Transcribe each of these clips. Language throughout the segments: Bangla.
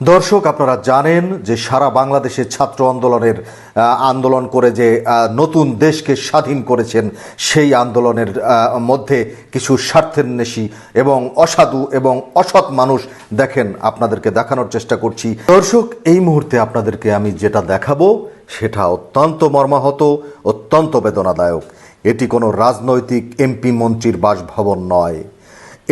দর্শক, আপনারা জানেন যে সারা বাংলাদেশের ছাত্র আন্দোলনের আন্দোলন করে যে নতুন দেশকে স্বাধীন করেছেন, সেই আন্দোলনের মধ্যে কিছু স্বার্থেন্বেষী এবং অসাধু এবং অসৎ মানুষ দেখেন, আপনাদেরকে দেখানোর চেষ্টা করছি। দর্শক, এই মুহূর্তে আপনাদেরকে আমি যেটা দেখাবো, সেটা অত্যন্ত মর্মাহত, অত্যন্ত বেদনাদায়ক। এটি কোনো রাজনৈতিক এমপি মন্ত্রীর বাসভবন নয়।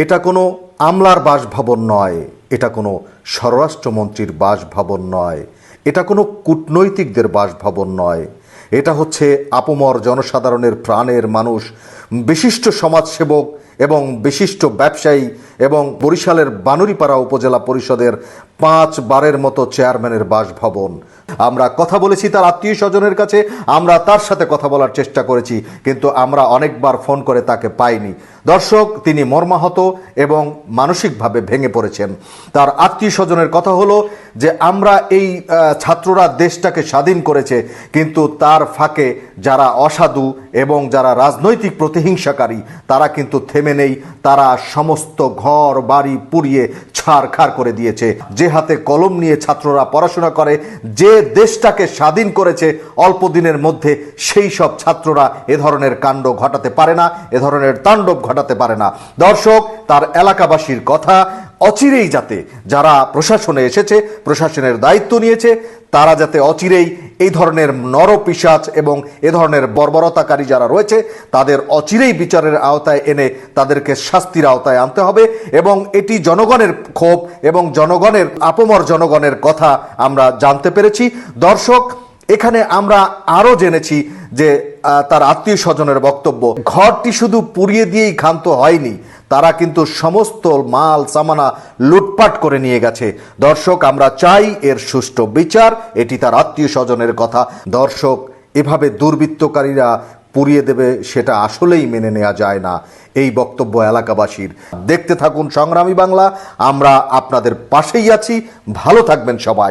এটা কোনো আমলার বাসভবন নয়। এটা কোনো স্বরাষ্ট্রমন্ত্রীর বাসভবন নয়। এটা কোনো কূটনৈতিকদের বাসভবন নয়। এটা হচ্ছে আপমর জনসাধারণের প্রাণের মানুষ, বিশিষ্ট সমাজসেবক এবং বিশিষ্ট ব্যবসায়ী এবং বরিশালের বানুরিপাড়া উপজেলা পরিষদের পাঁচ বারের মতো চেয়ারম্যানের বাসভবন। আমরা কথা বলেছি তার আত্মীয় স্বজনের কাছে, আমরা তার সাথে কথা বলার চেষ্টা করেছি, কিন্তু আমরা অনেকবার ফোন করে তাকে পাইনি। দর্শক, তিনি মর্মাহত এবং মানসিকভাবে ভেঙে পড়েছেন। তার আত্মীয় স্বজনের কথা হলো যে, আমরা এই ছাত্ররা দেশটাকে স্বাধীন করেছে, কিন্তু তার ফাঁকে যারা অসাধু এবং যারা রাজনৈতিক প্রতিহিংসাকারী, তারা কিন্তু থেমে নেই, তারা সমস্ত ঘর, বাড়ি পুড়িয়ে ছাড়খাড় করে দিয়েছে। যে হাতে কলম নিয়ে ছাত্ররা পড়াশোনা করে, যে দেশটাকে স্বাধীন করেছে অল্প দিনের মধ্যে সেই সব ছাত্ররা এ ধরনের কাণ্ড ঘটাতে পারে না, এ ধরনের তাণ্ডব ঘটাতে পারে না। দর্শক তার এলাকাবাসীর কথা অচিরেই যাতে যারা প্রশাসনে এসেছে, প্রশাসনের দায়িত্ব নিয়েছে, তারা যাতে অচিরেই এই ধরনের নরপিসাচ এবং এ ধরনের বর্বরতাকারী যারা রয়েছে, তাদের অচিরেই বিচারের আওতায় এনে তাদেরকে শাস্তির আওতায় আনতে হবে এবং এটি জনগণের ক্ষোভ এবং জনগণের, আপমর জনগণের কথা আমরা জানতে পেরেছি। দর্শক এখানে আমরা আরও জেনেছি যে তার আত্মীয় স্বজনের বক্তব্য। ঘরটি শুধু পুড়িয়ে দিয়েই ক্ষান্ত হয়নি, তারা কিন্তু সমস্ত মাল, সামানা লুটপাট করে নিয়ে গেছে। দর্শক, আমরা চাই এর সুষ্ঠু বিচার, এটি তার আত্মীয় স্বজনের কথা। দর্শক, এভাবে দুর্বৃত্তকারীরা পুড়িয়ে দেবে সেটা আসলেই মেনে নেওয়া যায় না, এই বক্তব্য এলাকাবাসীর। দেখতে থাকুন সংগ্রামী বাংলা, আমরা আপনাদের পাশেই আছি। ভালো থাকবেন সবাই।